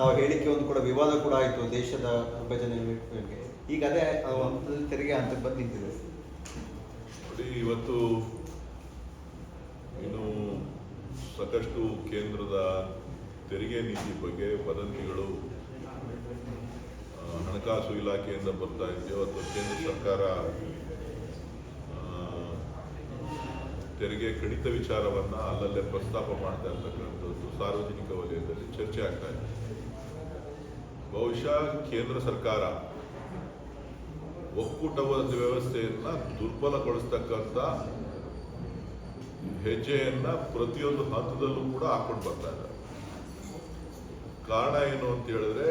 ತಾವು ಹೇಳಿಕೆ ಒಂದು ಕೂಡ ವಿವಾದ ಕೂಡ ಆಯಿತು ದೇಶದ ವಿಭಜನೆ ಈಗ ಅದೇ ಹಂತದಲ್ಲಿ ತೆರಿಗೆ ಅಂತ ಬಂದು ನಿಂತಿದೆ ನೋಡಿ, ಇವತ್ತು ಇನ್ನು ಸಾಕಷ್ಟು ಕೇಂದ್ರದ ತೆರಿಗೆ ನೀತಿ ಬಗ್ಗೆ ವದಂತಿಗಳು ಹಣಕಾಸು ಇಲಾಖೆಯಿಂದ ಬರ್ತಾ ಇದೆ ಅಥವಾ ಕೇಂದ್ರ ಸರ್ಕಾರ ತೆರಿಗೆ ಕಡಿತ ವಿಚಾರವನ್ನು ಅಲ್ಲಲ್ಲೇ ಪ್ರಸ್ತಾಪ ಮಾಡ್ತಾ ಇರ್ತಕ್ಕಂಥದ್ದು ಸಾರ್ವಜನಿಕ ವಲಯದಲ್ಲಿ ಚರ್ಚೆ ಆಗ್ತಾ ಇದೆ. ಬಹುಶಃ ಕೇಂದ್ರ ಸರ್ಕಾರ ಒಕ್ಕೂಟವಾದ ವ್ಯವಸ್ಥೆಯನ್ನ ದುರ್ಬಲಗೊಳಿಸ್ತಕ್ಕಂಥ ಹೆಜ್ಜೆಯನ್ನ ಪ್ರತಿಯೊಂದು ಹಂತದಲ್ಲೂ ಕೂಡ ಹಾಕೊಂಡು ಬರ್ತಾ ಇದ್ದಾರೆ. ಕಾರಣ ಏನು ಅಂತ ಹೇಳಿದ್ರೆ,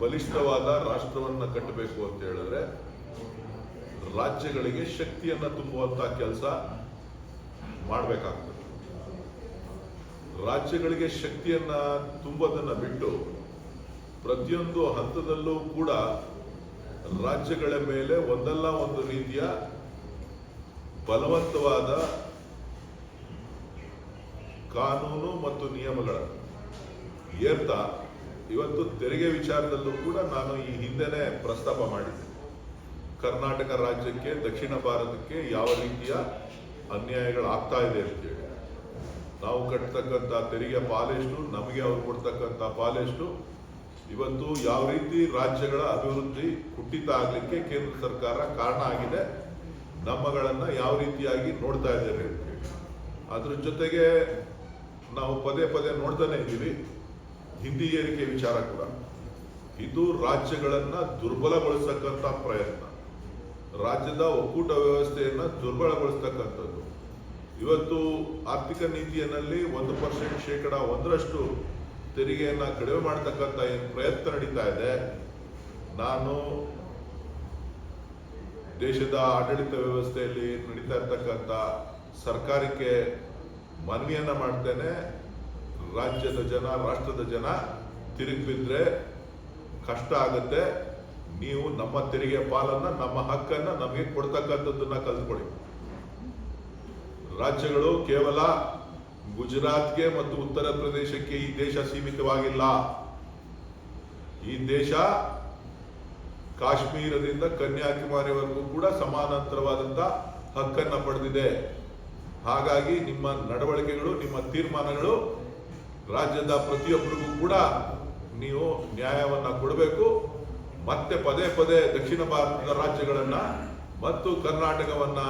ಬಲಿಷ್ಠವಾದ ರಾಷ್ಟ್ರವನ್ನ ಕಟ್ಟಬೇಕು ಅಂತ ಹೇಳಿದ್ರೆ, ರಾಜ್ಯಗಳಿಗೆ ಶಕ್ತಿಯನ್ನ ತುಂಬುವಂತ ಕೆಲಸ ಮಾಡಬೇಕಾಗ್ತದೆ. ರಾಜ್ಯಗಳಿಗೆ ಶಕ್ತಿಯನ್ನ ತುಂಬೋದನ್ನ ಬಿಟ್ಟು ಪ್ರತಿಯೊಂದು ಹಂತದಲ್ಲೂ ಕೂಡ ರಾಜ್ಯಗಳ ಮೇಲೆ ಒಂದಲ್ಲ ಒಂದು ರೀತಿಯ ಬಲವಂತವಾದ ಕಾನೂನು ಮತ್ತು ನಿಯಮಗಳ ಏರ್ತಾ ಇವತ್ತು ತೆರಿಗೆ ವಿಚಾರದಲ್ಲೂ ಕೂಡ ನಾನು ಈ ಹಿಂದೆನೆ ಪ್ರಸ್ತಾಪ ಮಾಡಿದ್ದೆ. ಕರ್ನಾಟಕ ರಾಜ್ಯಕ್ಕೆ, ದಕ್ಷಿಣ ಭಾರತಕ್ಕೆ ಯಾವ ರೀತಿಯ ಅನ್ಯಾಯಗಳು ಆಗ್ತಾ ಇದೆ ಅಂತೇಳಿ. ನಾವು ಕಟ್ಟತಕ್ಕಂಥ ತೆರಿಗೆ ಪಾಲೆಷ್ಟು ನಮಗೆ ಅವ್ರು ಕೊಡ್ತಕ್ಕಂಥ ಪಾಲೆಷ್ಟು ಇವತ್ತು ಯಾವ ರೀತಿ ರಾಜ್ಯಗಳ ಅಭಿವೃದ್ಧಿ ಕುಟ್ಟಿತ ಆಗಲಿಕ್ಕೆ ಕೇಂದ್ರ ಸರ್ಕಾರ ಕಾರಣ ಆಗಿದೆ, ನಮ್ಮಗಳನ್ನು ಯಾವ ರೀತಿಯಾಗಿ ನೋಡ್ತಾ ಇದ್ದೇವೆ ಅದ್ರ ಜೊತೆಗೆ ನಾವು ಪದೇ ಪದೇ ನೋಡ್ತಾನೆ ಇದ್ದೀವಿ, ಹಿಂದಿ ಏರಿಕೆ ವಿಚಾರ ಕೂಡ. ಇದು ರಾಜ್ಯಗಳನ್ನು ದುರ್ಬಲಗೊಳಿಸ್ತಕ್ಕಂಥ ಪ್ರಯತ್ನ. ರಾಜ್ಯದ ಒಕ್ಕೂಟ ವ್ಯವಸ್ಥೆಯನ್ನು ದುರ್ಬಲಗೊಳಿಸ್ತಕ್ಕಂಥದ್ದು. ಇವತ್ತು ಆರ್ಥಿಕ ನೀತಿಯಲ್ಲಿ ಒಂದು ಪರ್ಸೆಂಟ್ ಶೇಕಡ ಒಂದರಷ್ಟು ತೆರಿಗೆಯನ್ನ ಕಡಿಮೆ ಮಾಡತಕ್ಕಂಥ ಏನು ಪ್ರಯತ್ನ ನಡೀತಾ ಇದೆ, ನಾನು ದೇಶದ ಆಡಳಿತ ವ್ಯವಸ್ಥೆಯಲ್ಲಿ ನಡೀತಾ ಇರ್ತಕ್ಕಂಥ ಸರ್ಕಾರಕ್ಕೆ ಮನವಿಯನ್ನ ಮಾಡ್ತೇನೆ. ರಾಜ್ಯದ ಜನ, ರಾಷ್ಟ್ರದ ಜನ ತಿರುಗಿ ಬಿದ್ರೆ ಕಷ್ಟ ಆಗುತ್ತೆ. ನೀವು ನಮ್ಮ ತೆರಿಗೆ ಪಾಲನ್ನು, ನಮ್ಮ ಹಕ್ಕನ್ನ ನಮಗೆ ಕೊಡ್ತಕ್ಕಂಥದ್ದನ್ನು ಕಲ್ತ್ಕೊಳ್ಳಿ. ರಾಜ್ಯಗಳು ಕೇವಲ ಗುಜರಾತ್ಗೆ ಮತ್ತು ಉತ್ತರ ಪ್ರದೇಶಕ್ಕೆ ಈ ದೇಶ ಸೀಮಿತವಾಗಿಲ್ಲ. ಈ ದೇಶ ಕಾಶ್ಮೀರದಿಂದ ಕನ್ಯಾಕುಮಾರಿವರೆಗೂ ಕೂಡ ಸಮಾನಾಂತರವಾದಂತ ಹಕ್ಕನ್ನ ಪಡೆದಿದೆ. ಹಾಗಾಗಿ ನಿಮ್ಮ ನಡವಳಿಕೆಗಳು, ನಿಮ್ಮ ತೀರ್ಮಾನಗಳು ರಾಜ್ಯದ ಪ್ರತಿಯೊಬ್ಬರಿಗೂ ಕೂಡ ನೀವು ನ್ಯಾಯವನ್ನ ಕೊಡಬೇಕು. ಮತ್ತೆ ಪದೇ ಪದೇ ದಕ್ಷಿಣ ಭಾರತದ ರಾಜ್ಯಗಳನ್ನ ಮತ್ತು ಕರ್ನಾಟಕವನ್ನ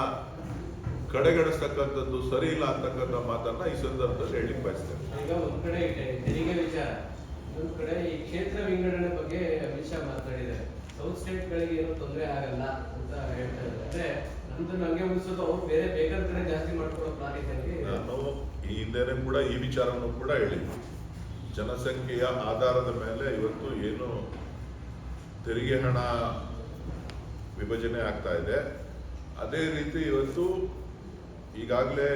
ಕಡೆಗಣಿಸ್ತಕ್ಕಂಥದ್ದು ಸರಿ ಇಲ್ಲ ಅಂತಕ್ಕಂಥ ಮಾತನ್ನ ಈ ಸಂದರ್ಭದಲ್ಲಿ ಹೇಳಿಕ್ ಬಯಸ್ತೇನೆ. ಈಗ ಒಂದ್ ಕಡೆ ತೆರಿಗೆ ವಿಚಾರ. ಒಂದ್ ಕಡೆ ಈ ಕ್ಷೇತ್ರ ವಿಂಗಡಣೆ ಬಗ್ಗೆ ಅಮಿತ್ ಶಾ ಮಾತಾಡಿದ್ದಾರೆ. ಸೌತ್ ಸ್ಟೇಟ್ ಗಳಿಗೆ ಏನು ತೊಂದರೆ ಆಗಲ್ಲ ಅಂತ ಹೇಳ್ತಾ ಇದ್ದಾರೆ. ಅಂದ್ರೆ ನಮ್ದು ನಂಗೆ ಅನ್ಸೋದು ಅವ್ರು ಬೇರೆ ಬೇಕಾದ ಕಡೆ ಜಾಸ್ತಿ ಮಾಡ್ಕೊಳ್ಳೋ ಪ್ಲಾನ್ ಇದ್ದಂಗೆ ನಾನು ಈ ಹಿಂದೆನೆ ಕೂಡ ಈ ವಿಚಾರವನ್ನು ಕೂಡ ಹೇಳಿದ್ವಿ ಜನಸಂಖ್ಯೆಯ ಆಧಾರದ ಮೇಲೆ ಇವತ್ತು ಏನು ತೆರಿಗೆ ಹಣ ವಿಭಜನೆ ಆಗ್ತಾ ಇದೆ. ಅದೇ ರೀತಿ ಇವತ್ತು ಈಗಾಗಲೇ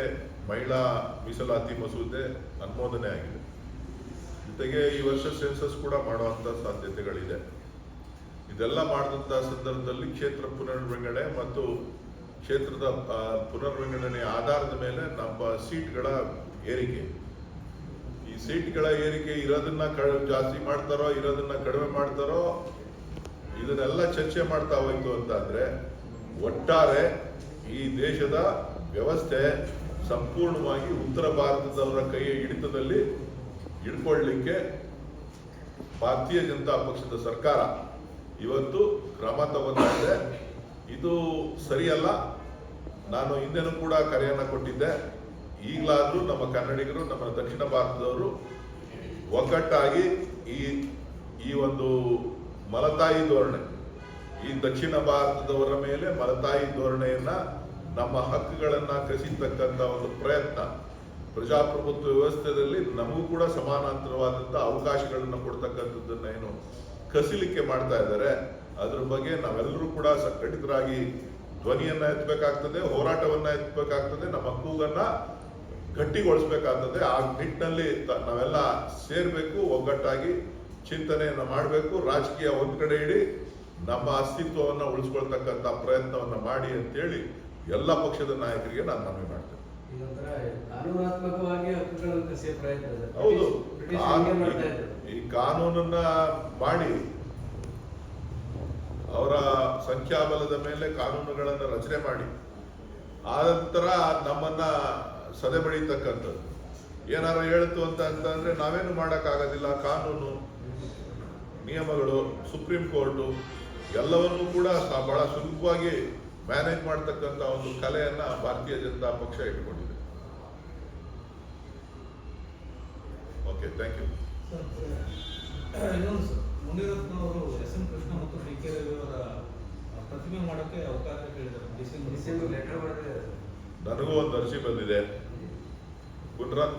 ಮಹಿಳಾ ಮೀಸಲಾತಿ ಮಸೂದೆ ಅನುಮೋದನೆ ಆಗಿದೆ. ಜೊತೆಗೆ ಈ ವರ್ಷ ಸೆನ್ಸಸ್ ಕೂಡ ಮಾಡುವಂಥ ಸಾಧ್ಯತೆಗಳಿದೆ. ಇದೆಲ್ಲ ಮಾಡಿದಂಥ ಸಂದರ್ಭದಲ್ಲಿ ಕ್ಷೇತ್ರ ಪುನರ್ವಿಂಗಡಣೆ ಮತ್ತು ಕ್ಷೇತ್ರದ ಪುನರ್ವಿಂಗಡಣೆಯ ಆಧಾರದ ಮೇಲೆ ನಮ್ಮ ಸೀಟ್ಗಳ ಏರಿಕೆ. ಈ ಸೀಟ್ಗಳ ಏರಿಕೆ ಇರೋದನ್ನ ಜಾಸ್ತಿ ಮಾಡ್ತಾರೋ, ಇರೋದನ್ನ ಕಡಿಮೆ ಮಾಡ್ತಾರೋ, ಇದನ್ನೆಲ್ಲ ಚರ್ಚೆ ಮಾಡ್ತಾ ಹೋಯ್ತು ಅಂತಂದ್ರೆ ಒಟ್ಟಾರೆ ಈ ದೇಶದ ವ್ಯವಸ್ಥೆ ಸಂಪೂರ್ಣವಾಗಿ ಉತ್ತರ ಭಾರತದವರ ಕೈಯ ಹಿಡಿತದಲ್ಲಿ ಹಿಡ್ಕೊಳ್ಳಿಕ್ಕೆ ಭಾರತೀಯ ಜನತಾ ಪಕ್ಷದ ಸರ್ಕಾರ ಇವತ್ತು ಕ್ರಮ ತಗೊಂಡಿದೆ ಇದು. ಸರಿಯಲ್ಲ. ನಾನು ಹಿಂದೆನೂ ಕೂಡ ಕರೆಯನ್ನು ಕೊಟ್ಟಿದ್ದೆ. ಈಗಲಾದರೂ ನಮ್ಮ ಕನ್ನಡಿಗರು, ನಮ್ಮ ದಕ್ಷಿಣ ಭಾರತದವರು ಒಗ್ಗಟ್ಟಾಗಿ ಈ ಈ ಒಂದು ಮಲತಾಯಿ ಧೋರಣೆ, ಈ ದಕ್ಷಿಣ ಭಾರತದವರ ಮೇಲೆ ಮಲತಾಯಿ ಧೋರಣೆಯನ್ನ ನಮ್ಮ ಹಕ್ಕುಗಳನ್ನು ಕಸಿತಕ್ಕಂತ ಒಂದು ಪ್ರಯತ್ನ ಪ್ರಜಾಪ್ರಭುತ್ವ ವ್ಯವಸ್ಥೆಯಲ್ಲಿ ನಮಗೂ ಕೂಡ ಸಮಾನಾಂತರವಾದಂತ ಅವಕಾಶಗಳನ್ನು ಕೊಡ್ತಕ್ಕಂಥದ್ದನ್ನ ಏನು ಕಸಿಲಿಕ್ಕೆ ಮಾಡ್ತಾ ಇದ್ದಾರೆ. ಅದ್ರ ಬಗ್ಗೆ ನಾವೆಲ್ಲರೂ ಕೂಡ ಸಂಘಟಿತರಾಗಿ ಧ್ವನಿಯನ್ನ ಎತ್ತಬೇಕಾಗ್ತದೆ, ಹೋರಾಟವನ್ನ ಎತ್ತಬೇಕಾಗ್ತದೆ, ನಮ್ಮ ಕೂಗನ್ನ ಗಟ್ಟಿಗೊಳಿಸ್ಬೇಕಾಗ್ತದೆ. ಆ ನಿಟ್ಟಿನಲ್ಲಿ ನಾವೆಲ್ಲ ಸೇರಬೇಕು, ಒಗ್ಗಟ್ಟಾಗಿ ಚಿಂತನೆಯನ್ನ ಮಾಡಬೇಕು. ರಾಜಕೀಯ ಒಂದು ಕಡೆ ಇಡಿ, ನಮ್ಮ ಅಸ್ತಿತ್ವವನ್ನು ಉಳಿಸ್ಕೊಳ್ತಕ್ಕಂಥ ಪ್ರಯತ್ನವನ್ನು ಮಾಡಿ ಅಂತೇಳಿ ಎಲ್ಲ ಪಕ್ಷದ ನಾಯಕರಿಗೆ ನಾನು ಮನವಿ ಮಾಡ್ತೇನೆ. ಹೌದು. ಈ ಕಾನೂನನ್ನ ಮಾಡಿ ಅವರ ಸಂಖ್ಯಾಬಲದ ಮೇಲೆ ಕಾನೂನುಗಳನ್ನು ರಚನೆ ಮಾಡಿ ಆ ನಂತರ ನಮ್ಮನ್ನ ಸದೆ ಬಡಿತಕ್ಕಂಥದ್ದು. ಏನಾರು ಹೇಳ್ತು ಅಂತ ಅಂತಂದ್ರೆ ನಾವೇನು ಮಾಡೋಕ್ಕಾಗೋದಿಲ್ಲ. ಕಾನೂನು ನಿಯಮಗಳು ಸುಪ್ರೀಂ ಕೋರ್ಟು ಎಲ್ಲವನ್ನೂ ಕೂಡ ಬಹಳ ಸುಲಭವಾಗಿ ಮ್ಯಾನೇಜ್ ಮಾಡ್ತಕ್ಕಂಥ ಒಂದು ಕಲೆಯನ್ನ ಭಾರತೀಯ ಜನತಾ ಪಕ್ಷ ಇಟ್ಕೊಂಡಿದೆ. ಓಕೆ ಥ್ಯಾಂಕ್ ಯು ಮುನಿರತ್ನ ಅವರು ಎಸ್ ಎಂ ಕೃಷ್ಣ ಮತ್ತು ಡಿ ಕೆ ರವಿ ಅವರ ಪ್ರತಿಮೆ ಮಾಡೋಕ್ಕೆ ಅವಕಾಶ ಕೇಳಿದ್ದಾರೆ. ನನಗೂ ಒಂದು ಅರ್ಜಿ ಬಂದಿದೆ. ಮುನ್ರತ್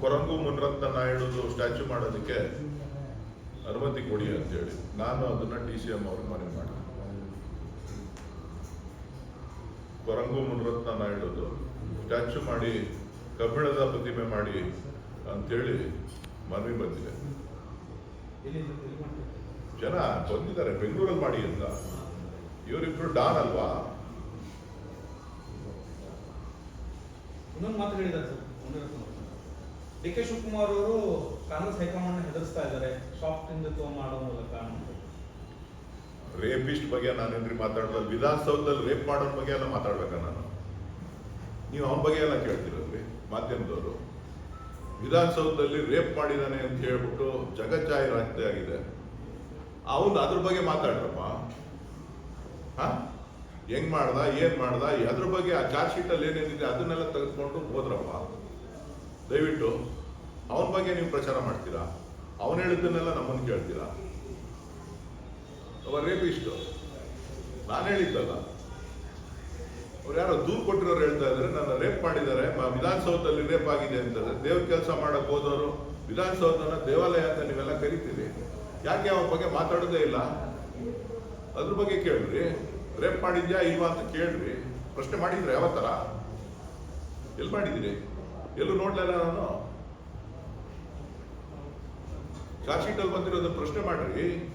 ಕೊರಂಗು ಮುನ್ರತ್ನ ನಾಯ್ಡುದು ಸ್ಟ್ಯಾಚ್ಯೂ ಮಾಡೋದಕ್ಕೆ ಅನುಮತಿ ಕೊಡಿ ಅಂತೇಳಿ ನಾನು ಅದನ್ನ ಡಿ ಸಿ ಎಂ ಅವ್ರಿಗೆ ಮನವಿ ಮಾಡಿದೆ ಕೊರಂಗು ಮುನರತ್ನ ನಾಯ್ಡುದು ಸ್ಟ್ಯಾಚು ಮಾಡಿ, ಕಬ್ಬಿಣದ ಪ್ರತಿಮೆ ಮಾಡಿ ಅಂತೇಳಿ ಮನವಿ ಬಂದಿದೆ. ಜನ ಬಂದಿದ್ದಾರೆ, ಬೆಂಗಳೂರಲ್ಲಿ ಮಾಡಿ ಅಂತ. ಇವರಿಬ್ರು ಡಾನ್ ಅಲ್ವಾ? ಇನ್ನೊಂದು ಮಾತು ಸರ್ ಡಿ ಕೆ ಶಿವಕುಮಾರ್ ಅವರು ಕಾಂಗ್ರೆಸ್ ಹೈಕಮಾಂಡ್ ಹೆದರ್ಸ್ತಾ ಇದ್ದಾರೆ, ಸಾಫ್ಟ್ ಹಿಂದುತ್ವ ಮಾಡೋ ಮೂಲಕ. ರೇಪಿಸ್ಟ್ ಬಗ್ಗೆ ನಾನೇನ್ರಿ ಮಾತಾಡೋದು ವಿಧಾನಸೌಧದಲ್ಲಿ ರೇಪ್ ಮಾಡೋದ್ರ ಬಗ್ಗೆ ಎಲ್ಲ ಮಾತಾಡ್ಬೇಕಾ ನಾನು. ನೀವು ಅವನ ಬಗ್ಗೆ ಎಲ್ಲ ಕೇಳ್ತಿರಲ್ರಿ ಮಾಧ್ಯಮದವರು. ವಿಧಾನಸೌಧದಲ್ಲಿ ರೇಪ್ ಮಾಡಿದಾನೆ ಅಂತ ಹೇಳ್ಬಿಟ್ಟು ಜಗಜ್ಜಾಹೀರಾತೆ ಆಗಿದೆ ಅವನು ಅದ್ರ ಬಗ್ಗೆ ಮಾತಾಡ್ರಪ್ಪ. ಹಾ? ಹೆಂಗ್ ಮಾಡ್ದ, ಏನ್ ಮಾಡ್ದ, ಅದ್ರ ಬಗ್ಗೆ ಆ ಚಾರ್ಜ್ ಅಲ್ಲಿ ಏನೇನಿದೆ ಅದನ್ನೆಲ್ಲ ತೆಗೆದುಕೊಂಡು ಹೋದ್ರಪ್ಪ. ದಯವಿಟ್ಟು ಅವನ ಬಗ್ಗೆ ನೀವು ಪ್ರಚಾರ ಮಾಡ್ತೀರಾ? ಅವನು ಹೇಳಿದ್ದನ್ನೆಲ್ಲ ನಮ್ಮನ್ನು ಕೇಳ್ತೀರಾ? ಅವ ಇಷ್ಟು. ನಾನು ಹೇಳಿದ್ದಲ್ಲ. ಅವ್ರು ಯಾರೋ ದೂರು ಕೊಟ್ಟಿರೋರು ಹೇಳ್ತಾ ಇದ್ದಾರೆ, ನನ್ನ ರೇಪ್ ಮಾಡಿದ್ದಾರೆ ವಿಧಾನಸೌಧದಲ್ಲಿ ರೇಪ್ ಆಗಿದೆ ಅಂತಾರೆ ದೇವ್ರ ಕೆಲಸ ಮಾಡಕ್ ಹೋದವರು, ವಿಧಾನಸೌಧನ ದೇವಾಲಯ ಅಂತ ನೀವೆಲ್ಲ ಕರಿತೀರಿ. ಯಾಕೆ ಅವನ ಬಗ್ಗೆ ಮಾತಾಡೋದೇ ಇಲ್ಲ? ಅದ್ರ ಬಗ್ಗೆ ಕೇಳ್ರಿ. ರೇಪ್ ಮಾಡಿದ್ಯಾ ಇಲ್ವಾ ಅಂತ ಕೇಳ್ರಿ. ಪ್ರಶ್ನೆ ಮಾಡಿದ್ರೆ ಯಾವ ತರ? ಎಲ್ಲಿ ಮಾಡಿದಿರಿ? ಎಲ್ಲೂ ನೋಡ್ಲಿಲ್ಲ ನಾನು. ಚಾರ್ಜ್ ಶೀಟಲ್ಲಿ ಬಂದಿರೋದನ್ನ ಪ್ರಶ್ನೆ ಮಾಡ್ರಿ.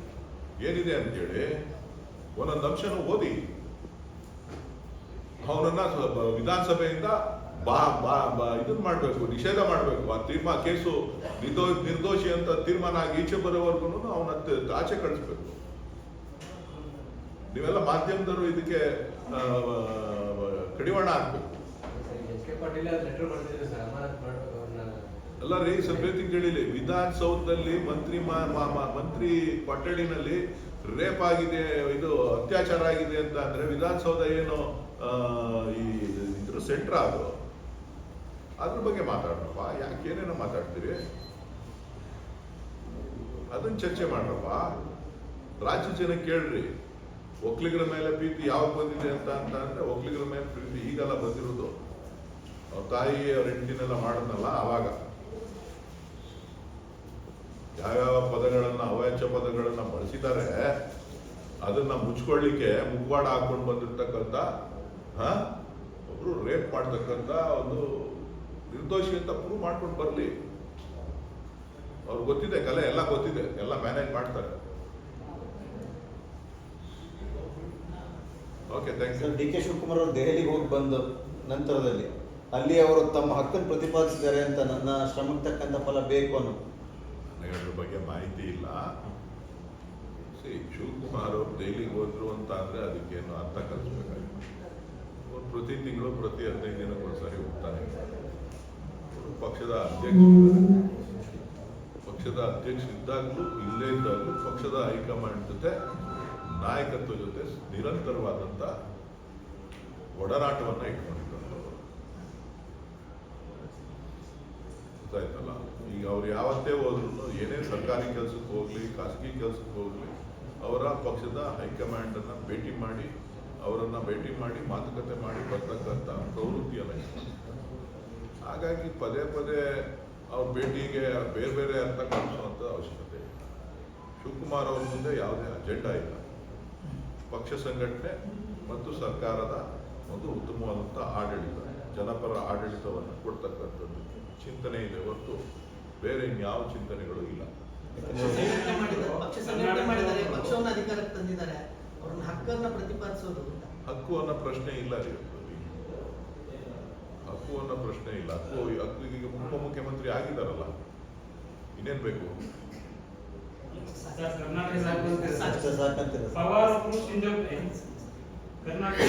ಏನಿದೆ ಅಂತೇಳಿ ಒಂದೊಂದು ಅಂಶನ ಓದಿ. ಅವನನ್ನ ವಿಧಾನಸಭೆಯಿಂದ ಬಾ ಬಾ ಬಾ ಇದನ್ನ ಮಾಡಬೇಕು, ನಿಷೇಧ ಮಾಡಬೇಕು. ಆ ತೀರ್ಮಾನ ಕೇಸು ನಿರ್ದೋ, ನಿರ್ದೋಷಿ ಅಂತ ತೀರ್ಮಾನ ಆಗಿ ಈಚೆ ಬರೋವರೆಗೂ ಅವನ ಆಚೆ ಕಳಿಸ್ಬೇಕು. ನೀವೆಲ್ಲ ಮಾಧ್ಯಮದವರು ಇದಕ್ಕೆ ಕಡಿವಾಣ ಹಾಕ್ಬೇಕು ಎಚ್ ಕೆ ಪಾಟೀಲ್ ಲೆಟರ್ ಬರ್ತಿದ್ರು ಸರ್ ಅಮಾನತ್ ಮಾಡ್ಬೇಕು ಅವ್ರನ್ನ ಅಲ್ಲ ರೀ ಸಭ್ಯತೆ ಕೇಳಿಲಿ. ವಿಧಾನಸೌಧದಲ್ಲಿ ಮಂತ್ರಿ ಮಂತ್ರಿ ಕೊಠಡಿನಲ್ಲಿ ರೇಪ್ ಆಗಿದೆ, ಇದು ಅತ್ಯಾಚಾರ ಆಗಿದೆ ಅಂತ ಅಂದ್ರೆ ವಿಧಾನಸೌಧ ಏನು ಈ ಇದ್ರ ಸೆಂಟ್ರ್ ಅದು? ಅದ್ರ ಬಗ್ಗೆ ಮಾತಾಡ್ರಪ್ಪ. ಯಾಕೆ, ಏನೇನೋ ಮಾತಾಡ್ತೀರಿ? ಅದನ್ನ ಚರ್ಚೆ ಮಾಡ್ರಪ್ಪ. ರಾಜ್ಯ ಜನ ಕೇಳ್ರಿ. ಒಕ್ಲಿಗರ ಮೇಲೆ ಪ್ರೀತಿ ಯಾವಾಗ ಬಂದಿದೆ ಅಂತ ಅಂತ ಅಂದ್ರೆ ಒಕ್ಲಿಗರ ಮೇಲೆ ಪ್ರೀತಿ ಈಗೆಲ್ಲ ಬಂದಿರೋದು. ಅವ್ರ ತಾಯಿ ಅವ್ರ ಹೆಂಡತಿನೆಲ್ಲ ಮಾಡಿದ್ನಲ್ಲ, ಅವಾಗ. ಯಾವ್ಯಾವ ಪದಗಳನ್ನು ಅವಾಚ್ಯ ಪದಗಳನ್ನು ಬಳಸಿದ್ದಾರೆ ಅದನ್ನ ಮುಚ್ಕೊಳ್ಳಿಕ್ಕೆ ಮುಖವಾಡ ಹಾಕೊಂಡು ಬಂದಿರ್ತಕ್ಕಂಥ ಒಬ್ಬರು ರೇಪ್ ಮಾಡ್ತಕ್ಕಂಥ ಒಂದು ನಿರ್ದೋಷಿ ಅಂತ ಪ್ರೂವ್ ಮಾಡ್ಕೊಂಡು ಬರಲಿ. ಅವ್ರು ಗೊತ್ತಿದೆ, ಕಲೆ ಎಲ್ಲ ಗೊತ್ತಿದೆ, ಎಲ್ಲ ಮ್ಯಾನೇಜ್ ಮಾಡ್ತಾರೆ. Okay thanks D K Shivakumar ಅವರು ದೆಹಲಿಗೆ ಹೋಗಿ ಬಂದ ನಂತರದಲ್ಲಿ, ಅಲ್ಲಿ ಅವರು ತಮ್ಮ ಹಕ್ಕನ್ನು ಪ್ರತಿಪಾದಿಸಿದ್ದಾರೆ ಅಂತ ನನ್ನ ಶ್ರಮಕ್ಕೆ ತಕ್ಕಂಥ ಫಲ ಬೇಕು ಅನ್ನೋ ನನಗೆ ಅದ್ರ ಬಗ್ಗೆ ಮಾಹಿತಿ ಇಲ್ಲ. ಸಿ ಶಿವಕುಮಾರ್ ಅವರು ಜೈಲಿಗೆ ಹೋದ್ರು ಅಂತ ಅಂದ್ರೆ ಅದಕ್ಕೇನು ಅರ್ಥ ಕಲಿಸ್ಬೇಕಾಗಿತ್ತು ಅವ್ರು ಪ್ರತಿ ತಿಂಗಳು ಪ್ರತಿ ಹದಿನೈದು ದಿನಕ್ಕೆ ಒಂದ್ಸರಿ ಹೋಗ್ತಾನೆ ಪಕ್ಷದ ಅಧ್ಯಕ್ಷ ಪಕ್ಷದ ಅಧ್ಯಕ್ಷ ಇದ್ದಾಗಲೂ, ಇಲ್ಲೇ ಇದ್ದಾಗಲೂ ಪಕ್ಷದ ಹೈಕಮಾಂಡ್ ಜೊತೆ ನಾಯಕತ್ವ ಜೊತೆ ನಿರಂತರವಾದಂಥ ಒಡನಾಟವನ್ನ ಇಟ್ಕೊಂಡಿದ್ದಾರೆ ಗೊತ್ತಾಯ್ತಲ್ಲ? ಈಗ ಅವ್ರು ಯಾವತ್ತೇ ಹೋದ್ರು ಏನೇ ಸರ್ಕಾರಿ ಕೆಲಸಕ್ಕೆ ಹೋಗಲಿ, ಖಾಸಗಿ ಕೆಲಸಕ್ಕೆ ಹೋಗಲಿ, ಅವರ ಪಕ್ಷದ ಹೈಕಮಾಂಡನ್ನು ಭೇಟಿ ಮಾಡಿ, ಅವರನ್ನು ಭೇಟಿ ಮಾಡಿ, ಮಾತುಕತೆ ಮಾಡಿ ಬರ್ತಕ್ಕಂಥ ಪ್ರವೃತ್ತಿಯಲ್ಲ. ಹಾಗಾಗಿ ಪದೇ ಪದೇ ಅವ್ರ ಭೇಟಿಗೆ ಬೇರೆ ಬೇರೆ ಅರ್ಥ ಅವಶ್ಯಕತೆ ಇಲ್ಲ. ಶಿವಕುಮಾರ್ ಅವ್ರ ಮುಂದೆ ಯಾವುದೇ ಅಜೆಂಡಾ ಇಲ್ಲ. ಪಕ್ಷ ಸಂಘಟನೆ ಮತ್ತು ಸರ್ಕಾರದ ಒಂದು ಉತ್ತಮವಾದಂಥ ಆಡಳಿತ, ಜನಪರ ಆಡಳಿತವನ್ನು ಕೊಡ್ತಕ್ಕಂಥದ್ದು. ಚಿಂತನೆ ಇದೆ ಹೊರತು ಬೇರೆ ಇನ್ಯಾವ ಚಿಂತನೆಗಳು ಇಲ್ಲ. ಹಕ್ಕು ಅನ್ನೋ ಪ್ರಶ್ನೆ ಇಲ್ಲ ರೀ ಹಕ್ಕು ಅನ್ನೋ ಪ್ರಶ್ನೆ ಇಲ್ಲ. ಹಕ್ಕು ಹಕ್ಕು ಈಗ ಉಪಮುಖ್ಯಮಂತ್ರಿ ಆಗಿದ್ದಾರಲ್ಲ. ಇನ್ನೇನ್ ಬೇಕು? ಕರ್ನಾಟಕ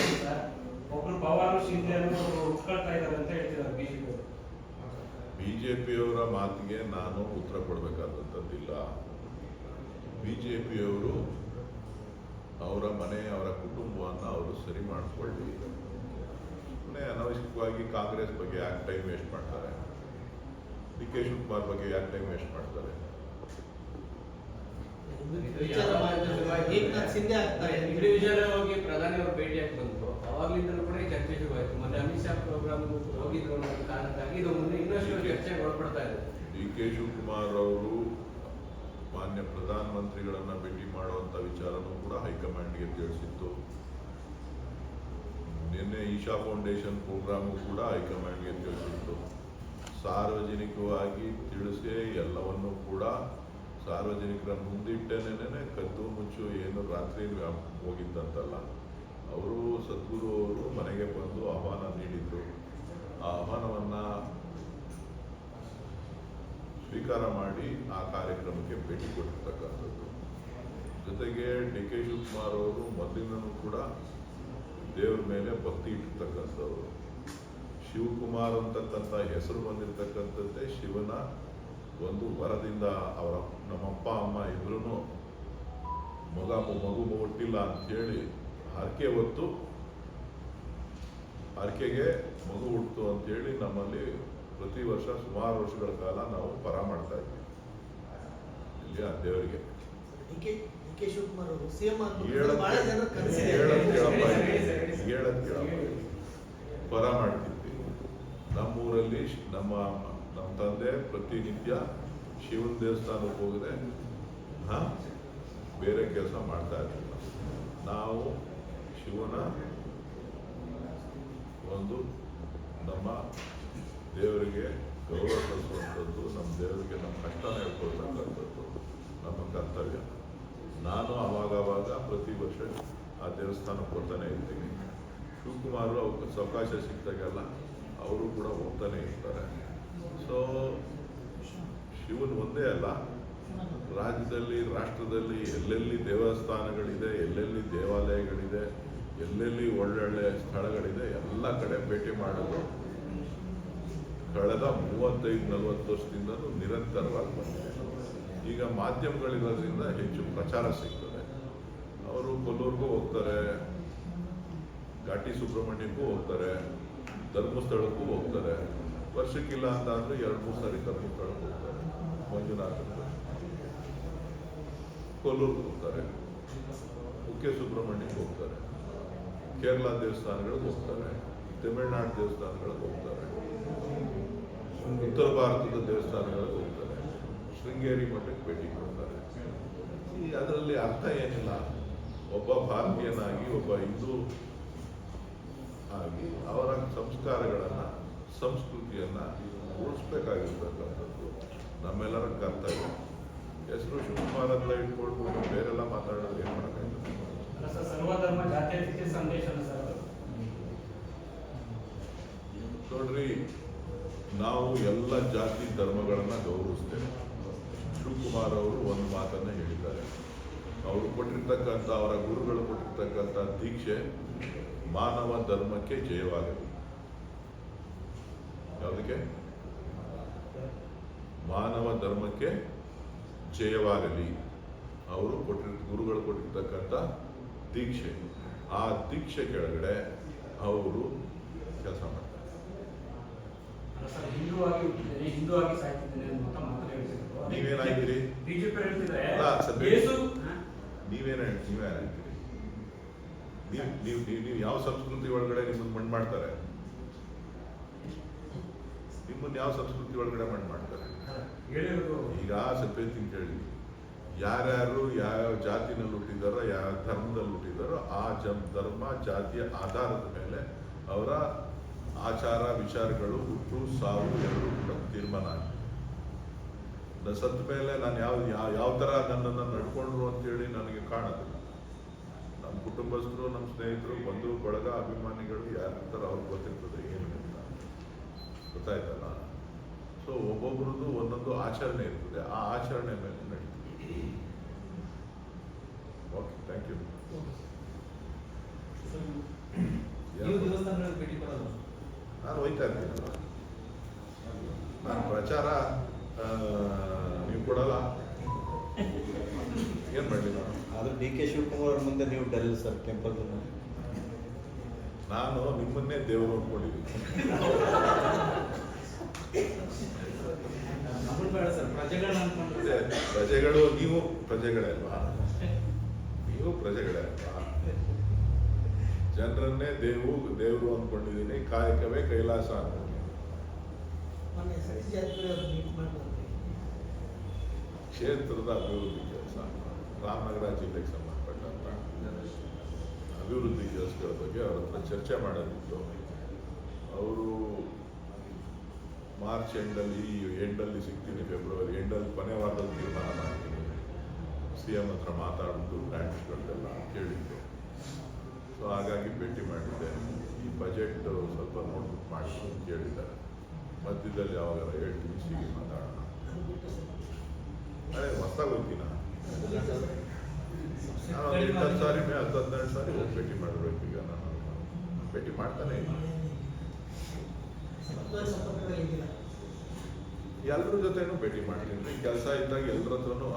ಒಬ್ರು ಪವಾರ್ ಶಿಂದೆ ಅನ್ನೋ ಉಟ್ಕೊಳ್ತಾ ಇದಾರೆ ಅಂತ ಹೇಳ್ತಿದ್ದಾರೆ ಬಿಜೆಪಿ ಬಿಜೆಪಿಯವರ ಮಾತಿಗೆ ನಾನು ಉತ್ತರ ಕೊಡಬೇಕಾದಂಥದ್ದಿಲ್ಲ. ಬಿಜೆಪಿಯವರು ಅವರ ಮನೆ ಅವರ ಕುಟುಂಬವನ್ನು ಅವರು ಸರಿ ಮಾಡಿಕೊಳ್ಳಿ. ಸುಮ್ಮನೆ ಅನವಶ್ಯಕವಾಗಿ ಕಾಂಗ್ರೆಸ್ ಬಗ್ಗೆ ಯಾಕೆ ಟೈಮ್ ವೇಸ್ಟ್ ಮಾಡ್ತಾರೆ? ಡಿ ಕೆ ಶಿವಕುಮಾರ್ ಬಗ್ಗೆ ಯಾಕೆ ಟೈಮ್ ವೇಸ್ಟ್ ಮಾಡ್ತಾರೆ? ಪ್ರಧಾನಿ ಅವರು ಭೇಟಿಯಾಗಿ ಬಂದ್ರು ಅವಾಗ್ಲಿಂದಲೂ ಕೂಡ ಚರ್ಚೆ ಶುರುವಾಯಿತು. ಮತ್ತೆ ಅಮಿತ್ ಶಾ ಪ್ರೋಗ್ರಾಮ್ ಹೋಗಿದ್ರು ಅನ್ನೋ ಕಾರಣಕ್ಕಾಗಿ ಇದು ಮುಂದೆ ಇನ್ನಷ್ಟು ಚರ್ಚೆಗೆ ಒಳಪಡ್ತಾ ಇದೆ. ಡಿ ಕೆ ಶಿವಕುಮಾರ್ ಅವರು ಮಾನ್ಯ ಪ್ರಧಾನಮಂತ್ರಿಗಳನ್ನ ಭೇಟಿ ಮಾಡುವಂತ ವಿಚಾರನೂ ಕೂಡ ಹೈಕಮಾಂಡ್ಗೆ ತಿಳಿಸಿತ್ತು. ನಿನ್ನೆ ಈಶಾ ಫೌಂಡೇಶನ್ ಪ್ರೋಗ್ರಾಮು ಕೂಡ ಹೈಕಮಾಂಡ್ಗೆ ತಿಳಿಸಿತ್ತು. ಸಾರ್ವಜನಿಕವಾಗಿ ತಿಳಿಸಿ ಎಲ್ಲವನ್ನೂ ಕೂಡ ಸಾರ್ವಜನಿಕರ ಮುಂದಿಟ್ಟೇನೆ ಕದ್ದು ಮುಚ್ಚು ಏನು ರಾತ್ರಿ ಹೋಗಿದ್ದಂತಲ್ಲ. ಅವರು ಸದ್ಗುರು ಅವರು ಮನೆಗೆ ಬಂದು ಆಹ್ವಾನ ನೀಡಿದರು. ಆ ಆಹ್ವಾನವನ್ನ ಸ್ವೀಕಾರ ಮಾಡಿ ಆ ಕಾರ್ಯಕ್ರಮಕ್ಕೆ ಭೇಟಿ ಕೊಟ್ಟಿರ್ತಕ್ಕಂಥದ್ದು. ಜೊತೆಗೆ ಡಿ ಕೆ ಶಿವಕುಮಾರ್ ಅವರು ಮೊದಲಿನೂ ಕೂಡ ದೇವ್ರ ಮೇಲೆ ಭಕ್ತಿ ಇಟ್ಟಿರ್ತಕ್ಕಂಥವ್ರು. ಶಿವಕುಮಾರ್ ಅಂತಕ್ಕಂಥ ಹೆಸರು ಬಂದಿರತಕ್ಕಂಥದ್ದೇ ಶಿವನ ಒಂದು ವರದಿಂದ ಅವರ ನಮ್ಮಪ್ಪ, ಅಮ್ಮ ಇದ್ರೂ ಮಗ ಮಗು ಹುಟ್ಟಿಲ್ಲ ಅಂತೇಳಿ ಹರಕೆ ಹೊತ್ತು ಹರಕೆಗೆ ಮಗು ಹುಟ್ಟಿತು ಅಂತೇಳಿ ನಮ್ಮಲ್ಲಿ ಪ್ರತಿ ವರ್ಷ ಸುಮಾರು ವರ್ಷಗಳ ಕಾಲ ನಾವು ಪರ ಮಾಡ್ತಾ ಇದ್ವಿ ಇಲ್ಲಿ ಆ ದೇವರಿಗೆ ಪರ ಮಾಡ್ತಿದ್ವಿ. ನಮ್ಮೂರಲ್ಲಿ ನಮ್ಮ ನಮ್ಮ ತಂದೆ ಪ್ರತಿನಿತ್ಯ ಶಿವನ ದೇವಸ್ಥಾನಕ್ಕೆ ಹೋಗಿದೆ ಹಾ? ಬೇರೆ ಕೆಲಸ ಮಾಡ್ತಾ ಇದ್ವಿ ನಾವು ಶಿವನ ಒಂದು ನಮ್ಮ ದೇವರಿಗೆ ಗೌರವ ಕಲಿಸುವಂಥದ್ದು ನಮ್ಮ ದೇವರಿಗೆ ನಮ್ಮ ಕಷ್ಟನ ಹೇಳ್ಕೊಳ್ತಕ್ಕಂಥದ್ದು ನಮ್ಮ ಕರ್ತವ್ಯ. ನಾನು ಅವಾಗ ಪ್ರತಿ ವರ್ಷ ಆ ದೇವಸ್ಥಾನಕ್ಕೆ ಹೋಗ್ತಾನೆ ಇರ್ತೀನಿ. ಶಿವಕುಮಾರ್ ಅವ್ರಿಗೆ ಅವಕಾಶ ಸಿಕ್ತಾಗೆಲ್ಲ ಅವರು ಕೂಡ ಹೋಗ್ತಾನೆ ಇರ್ತಾರೆ. ಸೊ ಶಿವನ್ ಒಂದೇ ಅಲ್ಲ. ರಾಜ್ಯದಲ್ಲಿ, ರಾಷ್ಟ್ರದಲ್ಲಿ ಎಲ್ಲೆಲ್ಲಿ ದೇವಸ್ಥಾನಗಳಿದೆ, ಎಲ್ಲೆಲ್ಲಿ ದೇವಾಲಯಗಳಿದೆ ಎಲ್ಲೆಲ್ಲಿ ಒಳ್ಳೊಳ್ಳೆ ಸ್ಥಳಗಳಿದೆ, ಎಲ್ಲ ಕಡೆ ಭೇಟಿ ಮಾಡೋದು ಕಳೆದ ಮೂವತ್ತೈದು, ನಲವತ್ತು ವರ್ಷದಿಂದಲೂ ನಿರಂತರವಾಗಿ ಬಂದಿದೆ. ಈಗ ಮಾಧ್ಯಮಗಳಿರೋದ್ರಿಂದ ಹೆಚ್ಚು ಪ್ರಚಾರ ಸಿಗ್ತದೆ. ಅವರು ಕೊಲ್ಲೂರ್ಗೂ ಹೋಗ್ತಾರೆ, ಘಾಟಿ ಸುಬ್ರಹ್ಮಣ್ಯಕ್ಕೂ ಹೋಗ್ತಾರೆ, ಧರ್ಮಸ್ಥಳಕ್ಕೂ ಹೋಗ್ತಾರೆ. ವರ್ಷಕ್ಕಿಲ್ಲ ಅಂತ ಅಂದರೆ ಎರಡು, ಮೂರು ಸಾರಿ ಧರ್ಮಸ್ಥಳಕ್ಕೆ ಹೋಗ್ತಾರೆ ಮಂಜುನಾಥಕ್ಕೆ ಕೊಲ್ಲೂರ್ಗೆ ಹೋಗ್ತಾರೆ ಕುಕ್ಕೆ ಸುಬ್ರಹ್ಮಣ್ಯಕ್ಕೆ ಹೋಗ್ತಾರೆ. ಕೇರಳ ದೇವಸ್ಥಾನಗಳಿಗೆ ಹೋಗ್ತಾರೆ, ತಮಿಳ್ನಾಡು ದೇವಸ್ಥಾನಗಳಿಗೆ ಹೋಗ್ತಾರೆ, ಉತ್ತರ ಭಾರತದ ದೇವಸ್ಥಾನಗಳಿಗೆ ಹೋಗ್ತಾರೆ, ಶೃಂಗೇರಿ ಮಠಕ್ಕೆ ಭೇಟಿ ಕೊಡ್ತಾರೆ. ಈ ಅದರಲ್ಲಿ ಅರ್ಥ ಏನಿಲ್ಲ, ಒಬ್ಬ ಭಾರತೀಯನಾಗಿ ಒಬ್ಬ ಹಿಂದೂ ಆಗಿ ಅವರ ಸಂಸ್ಕಾರಗಳನ್ನು, ಸಂಸ್ಕೃತಿಯನ್ನು ಉಳಿಸ್ಬೇಕಾಗಿರ್ತಕ್ಕಂಥದ್ದು ನಮ್ಮೆಲ್ಲರ ಕರ್ತವ್ಯ. ಹೆಸರು ಶಿವಕುಮಾರ್ ಅಂತ ಇಟ್ಕೊಳ್ಬೋದು, ಬೇರೆಲ್ಲ ಮಾತಾಡೋದು ಏನು ಮಾಡೋಕ್ಕಾಗ್ತದೆ ಸರ್, ಸರ್ವಧರ್ಮ ಜಾತ್ಯತೀತ ಸಂದೇಶ ಅದು. ನೋಡ್ರಿ, ನಾವು ಎಲ್ಲ ಜಾತಿ ಧರ್ಮಗಳನ್ನ ಗೌರವಿಸ್ತೇವೆ. ಶಿವಕುಮಾರ್ ಅವರು ಒಂದು ಮಾತನ್ನ ಹೇಳಿದ್ದಾರೆ. ಅವರು ಕೊಟ್ಟಿರ್ತಕ್ಕಂಥ, ಅವರ ಗುರುಗಳು ಕೊಟ್ಟಿರ್ತಕ್ಕಂಥ ದೀಕ್ಷೆ ಮಾನವ ಧರ್ಮಕ್ಕೆ ಜಯವಾಗಲಿ. ಯಾವುದಕ್ಕೆ? ಮಾನವ ಧರ್ಮಕ್ಕೆ ಜಯವಾಗಲಿ. ಅವರು ಕೊಟ್ಟಿರ್, ಗುರುಗಳು ಕೊಟ್ಟಿರ್ತಕ್ಕಂಥ ದೀಕ್ಷೆ. ಆ ದೀಕ್ಷೆ ಕೆಳಗಡೆ ಅವರು ಕೆಲಸ ಮಾಡ್ತಾರೆ. ಅಂತ? ನೀವೇನ ನೀವೇ ನೀವು ಯಾವ ಸಂಸ್ಕೃತಿ ಒಳಗಡೆ ನಿಮ್ಮನ್ನು ಮಣ್ಣು ಮಾಡ್ತಾರೆ? ನಿಮ್ಮನ್ನು ಯಾವ ಸಂಸ್ಕೃತಿ ಒಳಗಡೆ ಮಣ್ಣು ಮಾಡ್ತಾರೆ? ಈಗ ಸ್ವಲ್ಪ ಹೇಳ್ತೀನಿ ಕೇಳಿ. ಯಾರ್ಯಾರು ಯಾವ್ಯಾವ ಜಾತಿನಲ್ಲಿ ಹುಟ್ಟಿದಾರೋ, ಯಾವ ಧರ್ಮದಲ್ಲಿ ಹುಟ್ಟಿದಾರೋ, ಆ ಜ ಧರ್ಮ ಜಾತಿಯ ಆಧಾರದ ಮೇಲೆ ಅವರ ಆಚಾರ ವಿಚಾರಗಳು ಹುಟ್ಟು, ಸಾವು ಎರಡು ಕೂಡ ತೀರ್ಮಾನ ಆಗಿದೆ ಸತ್ತ ಮೇಲೆ ನಾನು ಯಾವ ಯಾವ ಯಾವ ಥರ ನನ್ನನ್ನು ನಡ್ಕೊಂಡ್ರು ಅಂತೇಳಿ ನನಗೆ ಕಾಣೋದಿಲ್ಲ. ನಮ್ಮ ಕುಟುಂಬಸ್ಥರು, ನಮ್ಮ ಸ್ನೇಹಿತರು, ಬಂಧು, ಬಳಗ, ಅಭಿಮಾನಿಗಳು ಯಾರಿರ್ತಾರೋ ಅವ್ರಿಗೆ ಗೊತ್ತಿರ್ತದೆ ಏನು ಅಂತ. ಗೊತ್ತಾಯ್ತಲ್ಲ? ಸೊ ಒಬ್ಬೊಬ್ರದ್ದು ಒಂದೊಂದು ಆಚರಣೆ ಇರ್ತದೆ. ಆ ಆಚರಣೆ ಮೇಲೆ ನಡೀತದೆ. ಓಕೆ ಥ್ಯಾಂಕ್ ಯು ನಾನು ಹೋಯ್ತಾ ಇರ್ತೀನಲ್ಲ ನಾನು ಪ್ರಚಾರ ನೀವು ಕೊಡಲ್ಲ? ಏನು ಮಾಡಲಿ ನಾನು? ಆದ್ರೆ ಡಿ ಕೆ ಶಿವಕುಮಾರ್ ಅವ್ರ ಮುಂದೆ ನೀವು ಡಲ್ ಸರ್ ಟೆಂಪಲ್ ನಾನು ನಿಮ್ಮನ್ನೇ ದೇವರು ಮತ್ತೆ ಪ್ರಜೆಗಳು ನೀವು ಪ್ರಜೆಗಳೇ ಅಲ್ವಾ? ನೀವು ಪ್ರಜೆಗಳೇ ಅಲ್ವಾ ಜನರನ್ನೇ ದೇವು ದೇವರು ಅನ್ಕೊಂಡಿದ್ದೀನಿ ಕಾಯಕವೇ ಕೈಲಾಸ ಕ್ಷೇತ್ರದ ಅಭಿವೃದ್ಧಿ ಕೆಲಸ. ರಾಮನಗರ ಜಿಲ್ಲೆಗೆ ಸಂಬಂಧಪಟ್ಟಂತ ಅಭಿವೃದ್ಧಿ ಕೆಲಸಗಳ ಬಗ್ಗೆ ಅವ್ರ ಹತ್ರ ಚರ್ಚೆ ಮಾಡೋದಿತ್ತು. ಅವರು ಮಾರ್ಚ್ ಎಂಡಲ್ಲಿ ಎಂಡಲ್ಲಿ ಸಿಗ್ತೀನಿ ಫೆಬ್ರವರಿ ಎಂಡಲ್ಲಿ ಕೊನೆ ವಾರದಲ್ಲಿ ತೀರ್ಮಾನ ಮಾಡ್ತೀನಿ ಸಿ ಎಂ ಹತ್ರ ಮಾತಾಡ್ಬಿಟ್ಟು ಗ್ರ್ಯಾಂಟ್ಸ್ಗಳನ್ನೆಲ್ಲ ಕೇಳಿದ್ದು. ಸೊ ಹಾಗಾಗಿ ಭೇಟಿ ಮಾಡಿದ್ದೆ. ಈ ಬಜೆಟ್ ಸ್ವಲ್ಪ ನೋಟ್ಬುಕ್ ಮಾಡಿ ಕೇಳಿದ್ದಾರೆ. ಮಧ್ಯದಲ್ಲಿ ಯಾವಾಗ ಹೇಳ್ತೀನಿ ಸಿಗಿ ಮಾತಾಡೋಣ. ಅದು ನಾನು ಒಂದು ಎಂಟತ್ತು ಸಾರಿ, ಮೇ ಹತ್ತು ಹದಿನೆಂಟು ಸಾರಿ ಹೋಗಿ ಭೇಟಿ ಮಾಡಬೇಕು ಈಗ ನಾನು. ಭೇಟಿ ಮಾಡ್ತಾನೆ ಇಲ್ಲ. ಎಲ್ಲರ ಜೊತೆನೂ ಭೇಟಿ ಮಾಡ್ತೀನಿ. ಕೆಲಸ ಇದ್ದಾಗ ಎಲ್ಲರ ಹತ್ರನೂ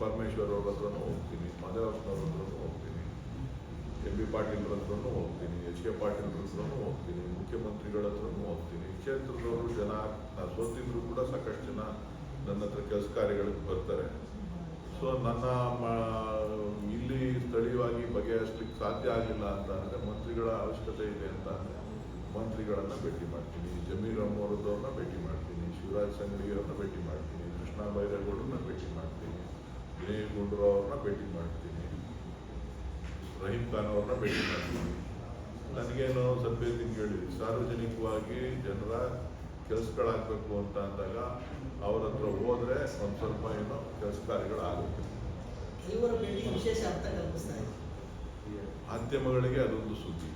ಪರಮೇಶ್ವರ್ ಅವ್ರ ಹತ್ರನೂ ಹೋಗ್ತೀನಿ ಮದೇವಪ್ಪನವ್ರ ಹತ್ರನೂ ಹೋಗ್ತೀನಿ, ಎಂ ಬಿ ಪಾಟೀಲ್ ಹತ್ರನೂ ಹೋಗ್ತೀನಿ, ಎಚ್ ಕೆ ಪಾಟೀಲ್ ಹತ್ರನೂ ಹೋಗ್ತೀನಿ, ಮುಖ್ಯಮಂತ್ರಿಗಳ ಹತ್ರನೂ ಹೋಗ್ತೀನಿ. ಕ್ಷೇತ್ರದವರು ಜನ ನಾನು ಸೋತಿದ್ರು ಕೂಡ ಸಾಕಷ್ಟು ಜನ ನನ್ನ ಹತ್ರ ಕೆಲಸ ಕಾರ್ಯಗಳಿಗೆ ಬರ್ತಾರೆ. ಸೊ ನನ್ನ ಇಲ್ಲಿ ಸ್ಥಳೀಯವಾಗಿ ಬಗೆಹರಿಸ್ಲಿಕ್ಕೆ ಸಾಧ್ಯ ಆಗಿಲ್ಲ ಅಂತ ಅಂದರೆ ಮಂತ್ರಿಗಳ ಅವಶ್ಯಕತೆ ಇದೆ ಅಂತ ಅಂದರೆ ಮಂತ್ರಿಗಳನ್ನು ಭೇಟಿ ಮಾಡ್ತೀನಿ, ಜಮೀರ್ ಅಮ್ಮವ್ರದ್ದವ್ರನ್ನ ಭೇಟಿ ಮಾಡ್ತೀನಿ, ಶಿವರಾಜ್ ಸಂಗಡಿಯವ್ರನ್ನ ಭೇಟಿ ಮಾಡ್ತೀನಿ, ಕೃಷ್ಣ ಬೈರೇಗೌಡರನ್ನ ಭೇಟಿ ಮಾಡ್ತೀನಿ. ದಿನೇಶ್ ಗುಂಡೂರಾವ್ ಅವ್ರನ್ನ ಭೇಟಿ ಮಾಡ್ತೀನಿ. ರಹೀಂ ಖಾನ್ ಅವ್ರನ್ನ ಭೇಟಿ ಮಾಡ್ತೀನಿ. ನನಗೇನು ಸಭ್ಯ ತಿಂಗ್ ಹೇಳಿದ್ವಿ ಸಾರ್ವಜನಿಕವಾಗಿ ಜನರ ಕೆಲಸಗಳಾಗಬೇಕು ಅಂತ ಅಂದಾಗ ಅವ್ರ ಹತ್ರ ಹೋದ್ರೆ ಒಂದು ಸ್ವಲ್ಪ ಏನೋ ಕೆಲಸ ಕಾರ್ಯಗಳಾಗುತ್ತೆ. ಮಾಧ್ಯಮಗಳಿಗೆ ಅದೊಂದು ಸುದ್ದಿ.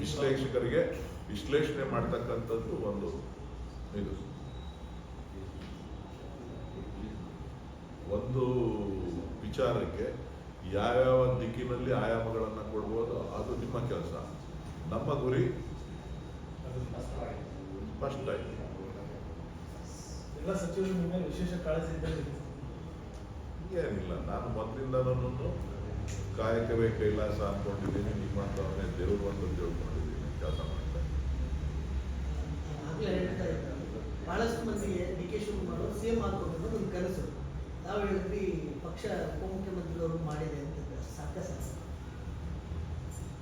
ವಿಶ್ಲೇಷಕರಿಗೆ ವಿಶ್ಲೇಷಣೆ ಮಾಡ್ತಕ್ಕಂಥದ್ದು ಒಂದು ಇದು. ಒಂದು ವಿಚಾರಕ್ಕೆ ಯಾವ್ಯಾವ ದಿಕ್ಕಿನಲ್ಲಿ ಆಯಾಮಗಳನ್ನು ಕೊಡ್ಬೋದು ಅದು ನಿಮ್ಮ ಕೆಲಸ. ನಮ್ಮ ಗುರಿ ಸ್ಪಷ್ಟ ಇದೆ ಎಲ್ಲ ಸಚಿವರು ವಿಶೇಷ ಕಾಳಜಿ ಏನಿಲ್ಲ ನಾನು ಮೊದಲಿಂದನೂ ಕಾಯಕವೇ ಕೈಲಾಸ ಅನ್ಕೊಂಡಿದ್ದೀನಿ ನಿಮ್ಮಂಥವನ್ನೇ ದೇವರು ಅಂತ ತಿಳ್ಕೊಂಡಿದ್ದೀನಿ. ಕೆಲಸ ಮಾಡ್ತಾ ಇದ್ದೀನಿ. ಆಗ್ಲೇ ಹೇಳ್ತಾ ಇದ್ದಾರೆ. ಬಹಳಷ್ಟು ಮಂದಿಗೆ D K Shivakumar same CM ಆಗ್ಬೇಕು ಅನ್ನೋದು ಒಂದು ಕನಸು. ನಾವು ಹೇಳಿದ್ವಿ ಪಕ್ಷ ಉಪಮುಖ್ಯಮಂತ್ರಿಗಳು ಮಾಡಿದೆ ಅಂತ ಸಾಕ ಅದು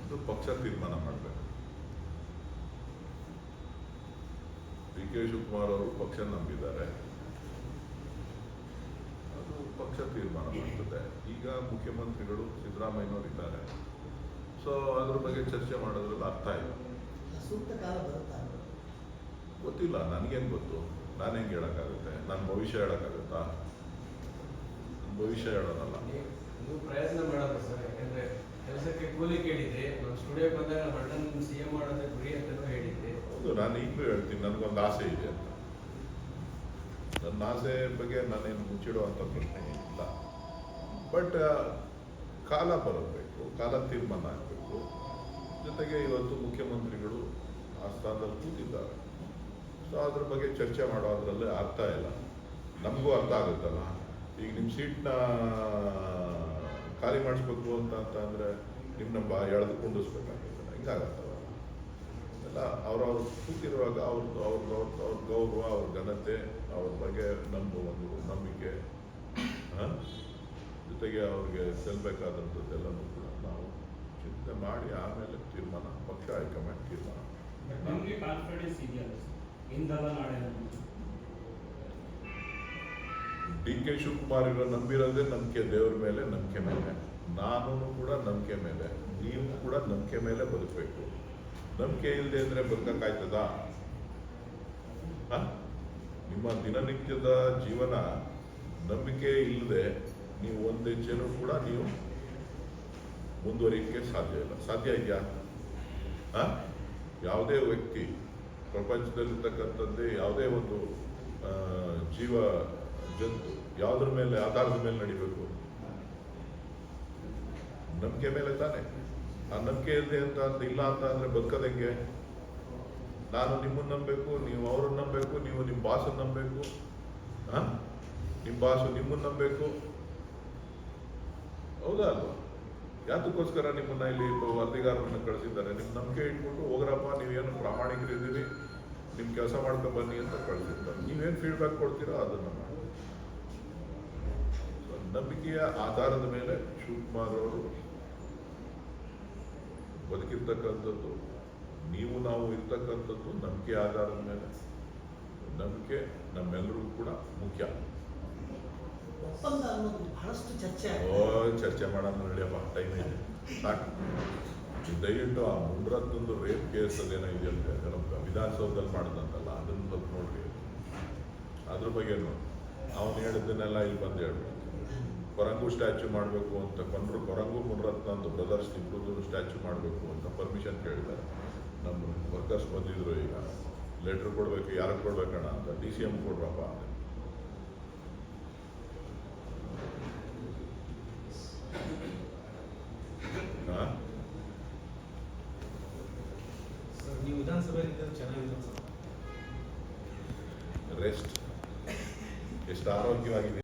ಇದು ಪಕ್ಷ ತೀರ್ಮಾನ ಮಾಡಬೇಕು. ಡಿ ಕೆ ಶಿವಕುಮಾರ್ ಅವರು ಪಕ್ಷ ನಂಬಿದ್ದಾರೆ. ಅದು ಪಕ್ಷ ತೀರ್ಮಾನ ಮಾಡ್ತದೆ. ಈಗ ಮುಖ್ಯಮಂತ್ರಿಗಳು ಸಿದ್ದರಾಮಯ್ಯನವರು ಇದ್ದಾರೆ ಸೊ ಅದ್ರ ಬಗ್ಗೆ ಚರ್ಚೆ ಮಾಡೋದ್ರಲ್ಲಿ ಅರ್ಥ ಇಲ್ಲ. ಸೂಕ್ತ ಕಾಲ ಬರುತ್ತಾ? ಗೊತ್ತಿಲ್ಲ. ನನಗೇನು ಗೊತ್ತು? ನಾನು ಹೆಂಗೆ ಹೇಳೋಕ್ಕಾಗುತ್ತೆ? ನನ್ನ ಭವಿಷ್ಯ ಹೇಳೋಕ್ಕಾಗುತ್ತಾ? ಭವಿಷ್ಯ ಹೇಳೋದಲ್ಲ. ನೀವು ಪ್ರಯತ್ನ ಮಾಡಬೇಕು ಸರ್ ಯಾಕಂದ್ರೆ ಕೆಲಸಕ್ಕೆ ಕೂಲಿ ಕೇಳಿದ್ರಿ ನಮ್ಮ ಸ್ಟುಡಿಯೋ ಬಂದಾಗ ಅಣ್ಣನ ಸಿ ಎಂ ಮಾಡೋದೇ ಗುರಿ ಅಂತಲೂ ಹೇಳಿದ್ರಿ. ಹೌದು ನಾನು ಈಗಲೂ ಹೇಳ್ತೀನಿ ನನಗೊಂದು ಆಸೆ ಇದೆ ಅಂತ. ನನ್ನ ಆಸೆ ಬಗ್ಗೆ ನಾನೇನು ಮುಚ್ಚಿಡುವಂಥ ಪ್ರಶ್ನೆ ಇಲ್ಲ. ಬಟ್ ಕಾಲ ಬರಬೇಕು ಕಾಲ ತೀರ್ಮಾನ ಆಗಬೇಕು. ಜೊತೆಗೆ ಇವತ್ತು ಮುಖ್ಯಮಂತ್ರಿಗಳು ಆ ಸ್ಥಾನದಲ್ಲಿ ಕೂತಿದ್ದಾರೆ. ಸೊ ಅದ್ರ ಬಗ್ಗೆ ಚರ್ಚೆ ಮಾಡೋದ್ರಲ್ಲಿ ಅರ್ಥ ಇಲ್ಲ. ನಮಗೂ ಅರ್ಥ ಆಗುತ್ತಲ್ಲ? ಈಗ ನಿಮ್ಮ ಸೀಟ್ನ ಖಾಲಿ ಮಾಡಿಸ್ಬೇಕು ಅಂತ ಅಂತ ಅಂದರೆ ನಿಮ್ಮನ್ನ ಬಾ ಎಳೆದು ಕುಂಡಿಸ್ಬೇಕಾಗುತ್ತೆ ಹಿಂಗಾಗತ್ತಲ್ಲ ಎಲ್ಲ ಅವ್ರವ್ರು ಕೂತಿರುವಾಗ ಅವ್ರದ್ದು ಅವ್ರದ್ದು ಅವ್ರದ್ದು ಅವ್ರ ಗೌರವ, ಅವ್ರ ಘನತೆ, ಅವ್ರ ಬಗ್ಗೆ ನಮ್ಮ ಒಂದು ನಂಬಿಕೆ, ಹಾಂ? ಜೊತೆಗೆ ಅವ್ರಿಗೆ ಸಲ್ಲಬೇಕಾದಂಥದ್ದೆಲ್ಲನೂ ಕೂಡ ನಾವು ಚಿಂತೆ ಮಾಡಿ ಆಮೇಲೆ ತೀರ್ಮಾನ, ಪಕ್ಷ ಹೈಕಮಾಂಡ್ ತೀರ್ಮಾನ. ಡಿ ಕೆ ಶಿವಕುಮಾರ್ ಇರೋ ನಂಬಿರೋದೇ ನಂಬಿಕೆ ದೇವ್ರ ಮೇಲೆ, ನಂಬಿಕೆ ಮೇಲೆ. ನಾನು ಕೂಡ ನಂಬಿಕೆ ಮೇಲೆ ನೀವು ಕೂಡ ನಂಬಿಕೆ ಮೇಲೆ ಬದುಕಬೇಕು. ನಂಬಿಕೆ ಇಲ್ಲದೆ ಅಂದ್ರೆ ಬದುಕಕ್ಕಾಯ್ತದ? ನಿಮ್ಮ ದಿನನಿತ್ಯದ ಜೀವನ ನಂಬಿಕೆ ಇಲ್ಲದೆ ನೀವು ಒಂದು ಹೆಜ್ಜೆನೂ ಕೂಡ ನೀವು ಮುಂದುವರಿಯೋಕ್ಕೆ ಸಾಧ್ಯ ಇಲ್ಲ. ಸಾಧ್ಯ ಇದೆಯಾ? ಯಾವುದೇ ವ್ಯಕ್ತಿ ಪ್ರಪಂಚದಲ್ಲಿರ್ತಕ್ಕಂಥದ್ದೇ ಯಾವುದೇ ಒಂದು ಜೀವ ಜಂತು, ಯಾವುದ್ರ ಮೇಲೆ, ಆಧಾರದ ಮೇಲೆ ನಡಿಬೇಕು? ನಂಬಿಕೆ ಮೇಲೆ ತಾನೆ. ಆ ನಂಬಿಕೆ ಇದೆ ಅಂತ ಅಂತ ಇಲ್ಲ ಅಂತ ಅಂದ್ರೆ ಬದುಕೋದಂಗೆ ನಾನು ನಿಮ್ಮನ್ನ ನಂಬಬೇಕು, ನೀವು ಅವ್ರನ್ನ ನಂಬಬೇಕು, ನೀವು ನಿಮ್ಮ ಬಾಸನ್ನ ನಂಬಬೇಕು. ಹಾ? ನಿಮ್ಮ ಬಾಸು ನಿಮ್ಮನ್ನ ನಂಬಬೇಕು. ಹೌದಾ ಅಲ್ವಾ? ಯಾತಕ್ಕೋಸ್ಕರ ನಿಮ್ಮನ್ನ ಇಲ್ಲಿ ವರದಿಗಾರರನ್ನು ಕಳಿಸಿದ್ದಾರೆ? ನಿಮ್ಮ ನಂಬಿಕೆ ಇಟ್ಕೊಂಡು ಹೋಗ್ರಪ್ಪ ನೀವೇನು ಪ್ರಾಮಾಣಿಕರಿದ್ದೀರಿ ನಿಮ್ಮ ಕೆಲಸ ಮಾಡ್ಕೊಂಡು ಬನ್ನಿ ಅಂತ ಕಳಿಸಿರ್ತಾರೆ ನೀವೇನು ಫೀಡ್ಬ್ಯಾಕ್ ಕೊಡ್ತೀರೋ ಅದನ್ನು ಮಾಡಿ. ನಂಬಿಕೆಯ ಆಧಾರದ ಮೇಲೆ ಶೂಟ್ ಅವರು ಬದುಕಿರ್ತಕ್ಕಂಥದ್ದು ನೀವು ನಾವು ಇರ್ತಕ್ಕಂಥದ್ದು ನಂಬಿಕೆ ಆಧಾರದ ಮೇಲೆ. ನಂಬಿಕೆ ನಮ್ಮೆಲ್ಲರಿಗೂ ಕೂಡ ಮುಖ್ಯ. ಬಹಳಷ್ಟು ಚರ್ಚೆ ಚರ್ಚೆ ಮಾಡೋಣ ನಡೆಯಪ್ಪ ಟೈಮ್ ಇದೆ. ಸಾಕು. ದಯವಿಟ್ಟು ಆ ಮುಂಡ್ರದ್ದೊಂದು ರೇಪ್ ಕೇಸ್ ಏನಾಗಿದೆ ಅಂತ ನಮ್ಮ ವಿಧಾನಸೌಧದಲ್ಲಿ ಮಾಡಿದಂತಲ್ಲ ಅದನ್ನ ಸ್ವಲ್ಪ ನೋಡ್ರಿ. ಅದ್ರ ಬಗ್ಗೆ ನೋಡಿ ಅವನು ಹೇಳಿದ್ದನ್ನೆಲ್ಲ ಇಲ್ಲಿ ಬಂದು ಹೇಳ್ಬೇಕು ಕೊರಂಗು ಸ್ಟ್ಯಾಚು ಮಾಡಬೇಕು ಅಂತ ಕೊಂಡ್ರು, ಕೊರಂಗು ಮುನರತ್ನ ಅಂತ ಬ್ರದರ್ಸ್ ಇಬ್ಬರದ್ದು ಸ್ಟ್ಯಾಚು ಮಾಡಬೇಕು ಅಂತ ಪರ್ಮಿಷನ್ ಕೇಳಿದ್ದಾರೆ. ನಮ್ಮ ವರ್ಕರ್ಸ್ ಬಂದಿದ್ರು ಈಗ. ಲೆಟ್ರ್ ಕೊಡಬೇಕು, ಯಾರಿಗೆ ಕೊಡಬೇಕಣ್ಣ ಅಂತ? ಡಿ ಸಿ ಎಂ ಕೊಡ್ರಪ್ಪ ಅಂತ.